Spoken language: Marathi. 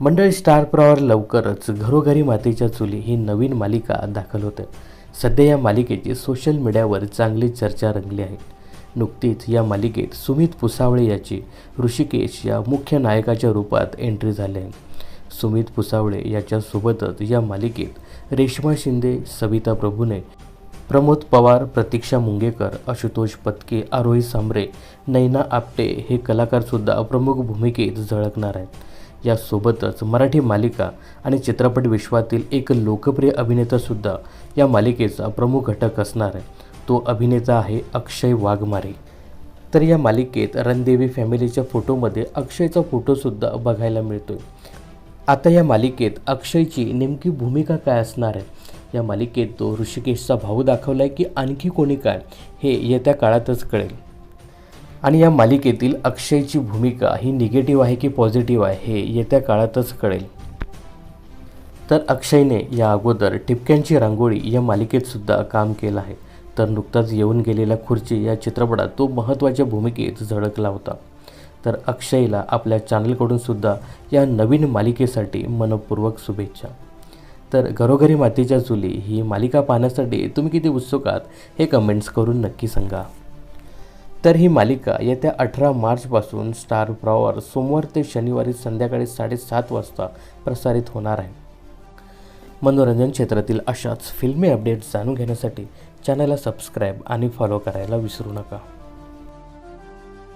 मंडळी स्टार प्रवार लवकरच घरोघरी मातेच्या चुली ही नवीन मालिका दाखल होते. सध्या या मालिकेची सोशल मीडियावर चांगली चर्चा रंगली आहे. नुकतीच या मालिकेत सुमित पुसावळे याची ऋषिकेश या मुख्य नायकाच्या रूपात एंट्री झाली आहे. सुमित पुसावळे याच्यासोबतच या मालिकेत रेश्मा शिंदे सविता प्रभूने प्रमोद पवार प्रतीक्षा मुंगेकर आशुतोष पत्के आरोही सांबरे नैना आपटे हे कलाकारसुद्धा प्रमुख भूमिकेत झळकणार आहेत. यासोबतच मराठी मालिका आणि चित्रपट विश्वातील एक लोकप्रिय अभिनेतासुद्धा या मालिकेचा प्रमुख घटक असणार आहे. तो अभिनेता आहे अक्षय वाघमारे. तर या मालिकेत रणदेवी फॅमिलीच्या फोटोमध्ये अक्षयचा फोटोसुद्धा बघायला मिळतोय. आता या मालिकेत अक्षयची नेमकी भूमिका काय असणार आहे? या मालिकेत तो ऋषिकेशचा भाऊ दाखवला आहे की आणखी कोणी काय हे येत्या काळातच कळेल. आणि या मालिकेतील अक्षयची भूमिका ही निगेटिव्ह आहे की पॉझिटिव्ह आहे हे येत्या काळातच कळेल. तर अक्षयने या अगोदर टिपक्यांची रांगोळी या मालिकेत सुद्धा काम केलं आहे. तर नुकताच येऊन गेलेल्या खुर्ची या चित्रपटात तो महत्त्वाच्या भूमिकेत झळकला होता. तर अक्षयला आपल्या चॅनलकडून सुद्धा या नवीन मालिकेसाठी मनपूर्वक शुभेच्छा. तर घरोघरी मातीच्या चुली ही मालिका पाहण्यासाठी तुम्ही किती उत्सुक आहात हे कमेंट्स करून नक्की सांगा. तर ही मालिका येत्या अठरा मार्चपासून स्टार प्रॉवर सोमवार ते शनिवारी संध्याकाळी साडेसात वाजता प्रसारित होणार आहे. मनोरंजन क्षेत्रातील अशाच फिल्मी अपडेट्स जाणून घेण्यासाठी चॅनलला सबस्क्राईब आणि फॉलो करायला विसरू नका.